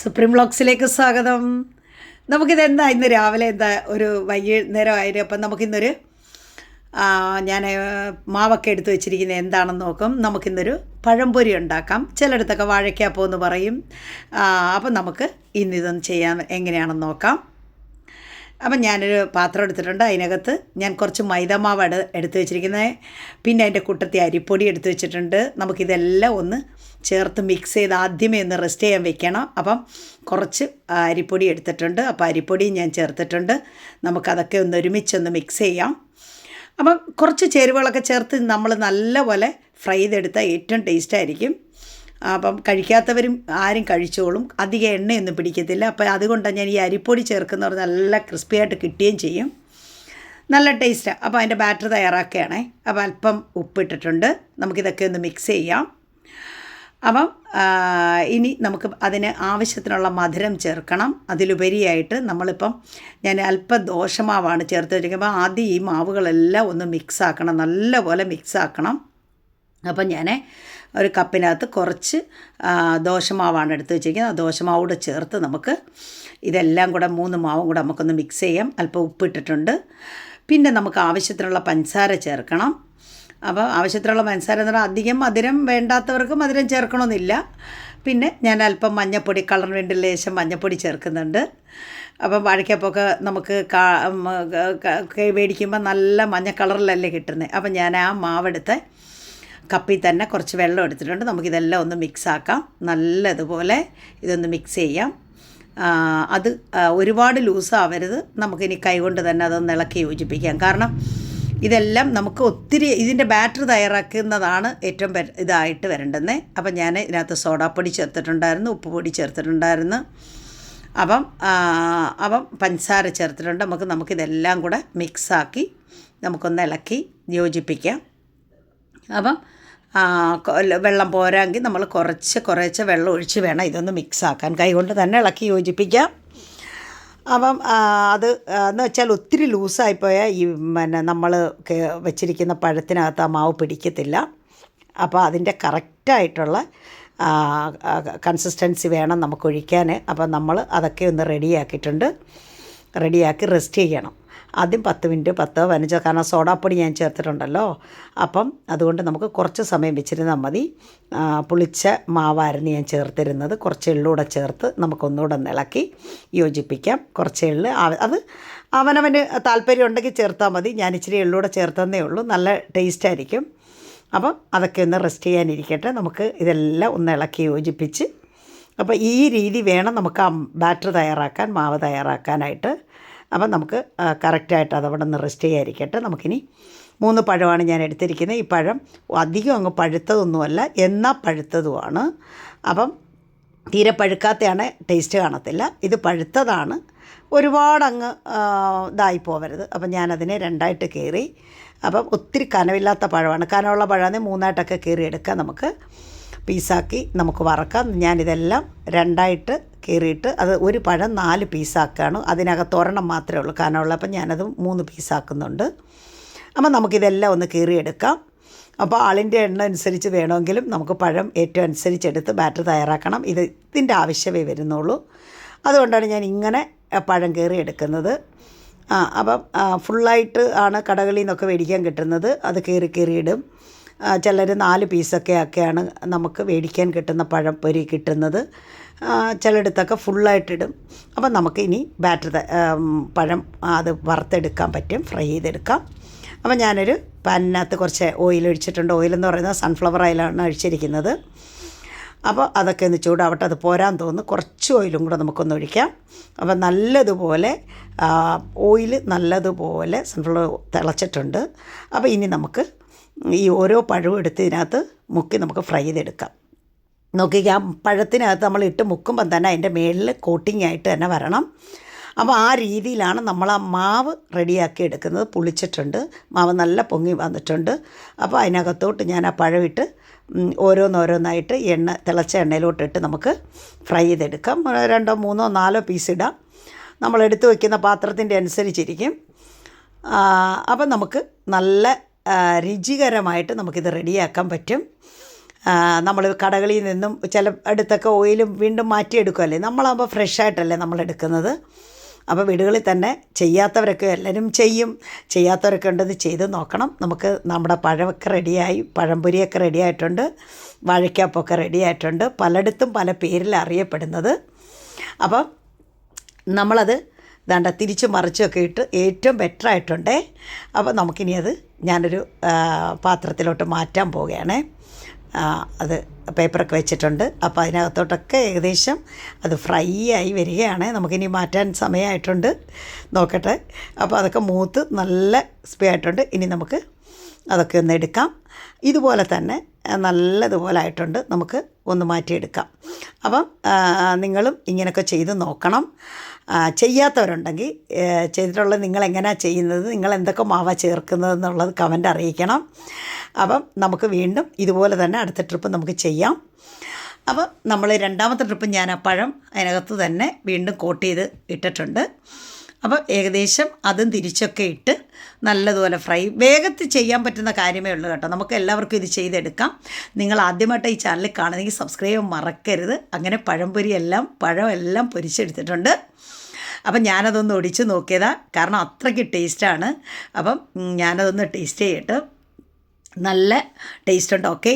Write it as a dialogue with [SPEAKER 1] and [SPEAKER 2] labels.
[SPEAKER 1] Supreme ബ്ലോക്സിലേക്ക് സ്വാഗതം. നമുക്കിതെന്താ ഇന്ന് രാവിലെ എന്താ ഒരു വൈകുന്നേരം ആയിരുന്നു അപ്പം നമുക്കിന്നൊരു ഞാൻ മാവൊക്കെ എടുത്തു വെച്ചിരിക്കുന്ന എന്താണെന്ന് നോക്കും. നമുക്കിന്നൊരു പഴംപൊരി ഉണ്ടാക്കാം. ചിലയിടത്തൊക്കെ വാഴയ്ക്കാപ്പോ എന്ന് പറയും അപ്പം നമുക്ക് ഇന്നിതൊന്ന് ചെയ്യാൻ എങ്ങനെയാണെന്ന് നോക്കാം. അപ്പം ഞാനൊരു പാത്രം എടുത്തിട്ടുണ്ട്. അതിനകത്ത് ഞാൻ കുറച്ച് മൈദമാവ് എടു എടുത്ത് വെച്ചിരിക്കുന്നത്. പിന്നെ അതിന്റെ കൂട്ടത്തിൽ അരിപ്പൊടി എടുത്ത് വെച്ചിട്ടുണ്ട്. നമുക്കിതെല്ലാം ഒന്ന് ചേർത്ത് മിക്സ് ചെയ്ത് ആദ്യമേ ഒന്ന് റെസ്റ്റ് ചെയ്യാൻ വെക്കണം. അപ്പം കുറച്ച് അരിപ്പൊടി എടുത്തിട്ടുണ്ട്. അപ്പോൾ അരിപ്പൊടിയും ഞാൻ ചേർത്തിട്ടുണ്ട്. നമുക്കതൊക്കെ ഒന്ന് ഒരുമിച്ചൊന്ന് മിക്സ് ചെയ്യാം. അപ്പം കുറച്ച് ചേരുവകളൊക്കെ ചേർത്ത് നമ്മൾ നല്ലപോലെ ഫ്രൈ ചെയ്തെടുത്താൽ ഏറ്റവും ടേസ്റ്റ് ആയിരിക്കും. അപ്പം കഴിക്കാത്തവരും ആരും കഴിച്ചോളും. അധികം എണ്ണയൊന്നും പിടിക്കത്തില്ല. അപ്പോൾ അതുകൊണ്ടാണ് ഞാൻ ഈ അരിപ്പൊടി ചേർക്കുന്നവർ നല്ല ക്രിസ്പിയായിട്ട് കിട്ടുകയും ചെയ്യും. നല്ല ടേസ്റ്റാണ് അപ്പോൾ അതിന്റെ ബാറ്റർ തയ്യാറാക്കുകയാണേ. അപ്പോൾ അല്പം ഉപ്പിട്ടിട്ടുണ്ട്. നമുക്കിതൊക്കെ ഒന്ന് മിക്സ് ചെയ്യാം. അപ്പം ഇനി നമുക്ക് അതിന് ആവശ്യത്തിനുള്ള മധുരം ചേർക്കണം. അതിലുപരിയായിട്ട് നമ്മളിപ്പം ഞാൻ അല്പം ദോശമാവാണ് ചേർത്ത് വെച്ചിരിക്കുമ്പോൾ ആദ്യം ഈ മാവുകളെല്ലാം ഒന്ന് മിക്സ് ആക്കണം. നല്ലപോലെ മിക്സ് ആക്കണം. അപ്പം ഞാൻ ഒരു കപ്പിനകത്ത് കുറച്ച് ദോശമാവാണ് എടുത്ത് വെച്ചിരിക്കുന്നത് ആ ദോശമാവ് കൂടെ ചേർത്ത് നമുക്ക് ഇതെല്ലാം കൂടെ മൂന്ന് മാവും കൂടെ നമുക്കൊന്ന് മിക്സ് ചെയ്യാം അല്പം ഉപ്പിട്ടിട്ടുണ്ട് പിന്നെ നമുക്ക് ആവശ്യത്തിനുള്ള പഞ്ചസാര ചേർക്കണം അപ്പോൾ ആവശ്യത്തിനുള്ള പഞ്ചസാര എന്ന് പറഞ്ഞാൽ അധികം മധുരം വേണ്ടാത്തവർക്ക് മധുരം ചേർക്കണമെന്നില്ല പിന്നെ ഞാൻ അല്പം മഞ്ഞപ്പൊടി കളറിന് വേണ്ടി ലേശം മഞ്ഞപ്പൊടി ചേർക്കുന്നുണ്ട് അപ്പം വാഴയ്ക്കപ്പൊക്കെ നമുക്ക് മേടിക്കുമ്പോൾ നല്ല മഞ്ഞ കളറിലല്ലേ കിട്ടുന്നത് അപ്പം ഞാൻ ആ മാവെടുത്ത് കപ്പിൽ തന്നെ കുറച്ച് വെള്ളം എടുത്തിട്ടുണ്ട്. നമുക്കിതെല്ലാം ഒന്ന് മിക്സ് ആക്കാം. നല്ലതുപോലെ ഇതൊന്ന് മിക്സ് ചെയ്യാം. അത് ഒരുപാട് ലൂസാവരുത് നമുക്കിനി കൈകൊണ്ട് തന്നെ അതൊന്ന് ഇളക്കി യോജിപ്പിക്കാം. കാരണം ഇതെല്ലാം നമുക്ക് ഒത്തിരി ഇതിന്റെ ബാറ്റർ തയ്യാറാക്കുന്നതാണ് ഏറ്റവും ഇതായിട്ട് വരേണ്ടത് അപ്പം ഞാൻ ഇതിനകത്ത് സോഡാപ്പൊടി ചേർത്തിട്ടുണ്ടായിരുന്നു ഉപ്പ് പൊടി ചേർത്തിട്ടുണ്ടായിരുന്നു. അപ്പം അപ്പം പഞ്ചസാര ചേർത്തിട്ടുണ്ട്. നമുക്ക് നമുക്കിതെല്ലാം കൂടെ മിക്സാക്കി നമുക്കൊന്ന് ഇളക്കി യോജിപ്പിക്കാം. അപ്പം വെള്ളം പോരാങ്കിൽ നമ്മൾ കുറച്ച് കുറച്ച് വെള്ളം ഒഴിച്ച് വേണം ഇതൊന്ന് മിക്സാക്കാൻ. കൈകൊണ്ട് തന്നെ ഇളക്കി യോജിപ്പിക്കാം. അപ്പം അത് എന്ന് വെച്ചാൽ ഒത്തിരി ലൂസായിപ്പോയാൽ ഈ പിന്നെ നമ്മൾ വെച്ചിരിക്കുന്ന പഴത്തിനകത്ത് ആ മാവ് പിടിക്കത്തില്ല. അപ്പോൾ അതിന്റെ കറക്റ്റായിട്ടുള്ള കൺസിസ്റ്റൻസി വേണം നമുക്ക് ഒഴിക്കാൻ. അപ്പം നമ്മൾ അതൊക്കെ ഒന്ന് റെഡിയാക്കിയിട്ടുണ്ട്. റെഡിയാക്കി റെസ്റ്റ് ചെയ്യണം. ആദ്യം പത്ത് മിനിറ്റ് പത്ത് പതിനഞ്ചോ കാരണം സോഡാപ്പൊടി ഞാൻ ചേർത്തിട്ടുണ്ടല്ലോ. അപ്പം അതുകൊണ്ട് നമുക്ക് കുറച്ച് സമയം വെച്ചിരുന്നാൽ മതി. പുളിച്ച മാവായിരുന്നു ഞാൻ ചേർത്തിരുന്നത്. കുറച്ച് എള്ളൂടെ ചേർത്ത് നമുക്കൊന്നുകൂടെ ഒന്ന് ഇളക്കി യോജിപ്പിക്കാം. കുറച്ച് എള്ള് അത് അവനവന് താല്പര്യം ഉണ്ടെങ്കിൽ ചേർത്താൽ മതി. ഞാൻ ഇച്ചിരി എള്ളൂടെ ചേർത്തന്നേ ഉള്ളൂ. നല്ല ടേസ്റ്റ് ആയിരിക്കും. അപ്പം അതൊക്കെ ഒന്ന് റെസ്റ്റ് ചെയ്യാനിരിക്കട്ടെ. നമുക്ക് ഇതെല്ലാം ഒന്ന് ഇളക്കി യോജിപ്പിച്ച്. അപ്പോൾ ഈ രീതി വേണം നമുക്ക് ബാറ്റർ തയ്യാറാക്കാൻ മാവ് തയ്യാറാക്കാനായിട്ട്. അപ്പം നമുക്ക് കറക്റ്റായിട്ട് അതവിടെ നിന്ന് റെസ്റ്റ് ചെയ്യാതിരിക്കട്ടെ നമുക്കിനി മൂന്ന് പഴമാണ് ഞാൻ എടുത്തിരിക്കുന്നത്. ഈ പഴം അധികം അങ്ങ് പഴുത്തതൊന്നുമല്ല എന്നാൽ പഴുത്തതുമാണ്. അപ്പം തീരെ പഴുക്കാത്തയാണ് ടേസ്റ്റ് കാണത്തില്ല. ഇത് പഴുത്തതാണ്. ഒരുപാട് അങ്ങ് ആ, ഇതായി പോവരുത്. അപ്പം ഞാനതിനെ രണ്ടായിട്ട് കീറി. അപ്പം ഒത്തിരി കനവില്ലാത്ത പഴമാണ്. കനമുള്ള പഴമാണെങ്കിൽ മൂന്നായിട്ടൊക്കെ കീറി എടുക്കാം നമുക്ക്. പീസാക്കി നമുക്ക് വറക്കാം. ഞാനിതെല്ലാം രണ്ടായിട്ട് കീറിയിട്ട് അത് ഒരു പഴം നാല് പീസാക്കുകയാണ് അതിനകത്ത് ഒരെണ്ണം മാത്രമേ ഉള്ളൂ. കനമുള്ള അപ്പം ഞാനത് മൂന്ന് പീസാക്കുന്നുണ്ട്. അപ്പം നമുക്കിതെല്ലാം ഒന്ന് കീറിയെടുക്കാം. അപ്പോൾ ആളിന്റെ എണ്ണ അനുസരിച്ച് വേണമെങ്കിലും നമുക്ക് പഴം ഏറ്റവും അനുസരിച്ചെടുത്ത് ബാറ്റർ തയ്യാറാക്കണം. ഇത് ഇതിന്റെ ആവശ്യമേ വരുന്നുള്ളൂ. അതുകൊണ്ടാണ് ഞാൻ ഇങ്ങനെ പഴം കീറി എടുക്കുന്നത് ആ അപ്പം ഫുള്ളായിട്ട് ആണ് കടകളിൽ നിന്നൊക്കെ മേടിക്കാൻ കിട്ടുന്നത്. അത് കീറി കീറിയിടും. ചിലർ നാല് പീസൊക്കെ ഒക്കെയാണ് നമുക്ക് മേടിക്കാൻ കിട്ടുന്ന പഴം പൊരി കിട്ടുന്നത്. ചിലയിടത്തൊക്കെ ഫുള്ളായിട്ടിടും. അപ്പം നമുക്ക് ഇനി ബാറ്റർ പഴം അത് വറുത്തെടുക്കാൻ പറ്റും ഫ്രൈ ചെയ്തെടുക്കാം. അപ്പം ഞാനൊരു പാനിനകത്ത് കുറച്ച് ഓയിൽ ഒഴിച്ചിട്ടുണ്ട്. ഓയിലെന്ന് പറയുന്നത് സൺഫ്ലവർ ഓയിലാണ് ഒഴിച്ചിരിക്കുന്നത്. അപ്പോൾ അതൊക്കെ ഒന്ന് ചൂടാവട്ടെ അത് പോരാൻ തോന്നുന്നു. കുറച്ച് ഓയിലും കൂടെ നമുക്കൊന്ന് ഒഴിക്കാം. അപ്പോൾ നല്ലതുപോലെ ഓയിൽ നല്ലതുപോലെ സൺഫ്ലവർ തിളച്ചിട്ടുണ്ട്. അപ്പോൾ ഇനി നമുക്ക് ഈ ഓരോ പഴവും എടുത്ത് ഇതിനകത്ത് മുക്കി നമുക്ക് ഫ്രൈ ചെയ്തെടുക്കാം. നോക്കിക്കുക ആ പഴത്തിനകത്ത് നമ്മൾ ഇട്ട് മുക്കുമ്പം തന്നെ അതിന്റെ മേളിൽ കോട്ടിംഗ് ആയിട്ട് തന്നെ വരണം. അപ്പോൾ ആ രീതിയിലാണ് നമ്മൾ ആ മാവ് റെഡിയാക്കി എടുക്കുന്നത്. പുളിച്ചിട്ടുണ്ട്. മാവ് നല്ല പൊങ്ങി വന്നിട്ടുണ്ട്. അപ്പോൾ അതിനകത്തോട്ട് ഞാൻ ആ പഴമിട്ട് ഓരോന്നോരോന്നായിട്ട് എണ്ണ തിളച്ച എണ്ണയിലോട്ടിട്ട് നമുക്ക് ഫ്രൈ ചെയ്തെടുക്കാം. രണ്ടോ മൂന്നോ നാലോ പീസ് ഇടാം. നമ്മൾ എടുത്തു വയ്ക്കുന്ന പാത്രത്തിന്റെ അനുസരിച്ചിരിക്കും. അപ്പം നമുക്ക് നല്ല രുചികരമായിട്ട് നമുക്കിത് റെഡിയാക്കാൻ പറ്റും. നമ്മൾ കടകളിൽ നിന്നും ചില അടുത്തൊക്കെ ഓയിലും വീണ്ടും മാറ്റിയെടുക്കുമല്ലേ നമ്മളാകുമ്പോൾ ഫ്രഷായിട്ടല്ലേ നമ്മൾ എടുക്കുന്നത്. അപ്പോൾ വീടുകളിൽ തന്നെ ചെയ്യാത്തവരൊക്കെ എല്ലാവരും ചെയ്യും. ചെയ്യാത്തവരൊക്കെ ഉണ്ടെന്ന് ചെയ്ത് നോക്കണം. നമുക്ക് നമ്മുടെ പഴമൊക്കെ റെഡിയായി പഴംപൊരിയൊക്കെ റെഡിയായിട്ടുണ്ട് വാഴയ്ക്കാപ്പൊക്കെ റെഡി ആയിട്ടുണ്ട് പലയിടത്തും പല പേരിൽ അറിയപ്പെടുന്നത്. അപ്പം നമ്മളത് ദാണ്ട തിരിച്ച് മറിച്ചൊക്കെ ഇട്ട് ഏറ്റവും ബെറ്റർ ആയിട്ടുണ്ടേ. അപ്പോൾ നമുക്കിനി അത് ഞാനൊരു പാത്രത്തിലോട്ട് മാറ്റാൻ പോവുകയാണേ. അത് പേപ്പറൊക്കെ വെച്ചിട്ടുണ്ട്. അപ്പോൾ അതിനകത്തോട്ടൊക്കെ ഏകദേശം അത് ഫ്രൈ ആയി വരികയാണ്. നമുക്കിനി മാറ്റാൻ സമയമായിട്ടുണ്ട്. നോക്കട്ടെ. അപ്പോൾ അതൊക്കെ മൂത്ത് നല്ല സ്പേ ആയിട്ടുണ്ട്. ഇനി നമുക്ക് അതൊക്കെ ഒന്ന് എടുക്കാം. ഇതുപോലെ തന്നെ നല്ലതുപോലെ ആയിട്ടുണ്ട് നമുക്ക് ഒന്ന് മാറ്റിയെടുക്കാം. അപ്പം നിങ്ങളും ഇങ്ങനെയൊക്കെ ചെയ്ത് നോക്കണം. ചെയ്യാത്തവരുണ്ടെങ്കിൽ ചെയ്തിട്ടുള്ളത് ചെയ്തിട്ടുള്ള നിങ്ങൾ എങ്ങനെയാണ് ചെയ്യുന്നത് നിങ്ങൾ എന്തൊക്കെ മാവ ചേർക്കുന്നത് എന്നുള്ളത് കമന്റ് അറിയിക്കണം. അപ്പം നമുക്ക് വീണ്ടും ഇതുപോലെ തന്നെ അടുത്ത ട്രിപ്പ് നമുക്ക് ചെയ്യാം. അപ്പം നമ്മൾ രണ്ടാമത്തെ ട്രിപ്പ് ഞാൻ ആ പഴം അതിനകത്ത് തന്നെ വീണ്ടും കോട്ട് ചെയ്ത് ഇട്ടിട്ടുണ്ട്. അപ്പോൾ ഏകദേശം അതും തിരിച്ചൊക്കെ ഇട്ട് നല്ലതുപോലെ ഫ്രൈ. വേഗത്തിൽ ചെയ്യാൻ പറ്റുന്ന കാര്യമേ ഉള്ളൂ കേട്ടോ. നമുക്ക് എല്ലാവർക്കും ഇത് ചെയ്തെടുക്കാം. നിങ്ങൾ ആദ്യമായിട്ട് ഈ ചാനൽ കാണുന്നെങ്കിൽ സബ്സ്ക്രൈബ് മറക്കരുത്. അങ്ങനെ പഴംപൊരി എല്ലാം പഴം എല്ലാം പൊരിച്ചെടുത്തിട്ടുണ്ട്. അപ്പം ഞാനതൊന്ന് ഒടിച്ച് നോക്കിയതാ. കാരണം അത്രയ്ക്ക് ടേസ്റ്റാണ്. അപ്പം ഞാനതൊന്ന് ടേസ്റ്റ് ചെയ്തിട്ട് നല്ല ടേസ്റ്റ് ഉണ്ട്. ഓക്കെ?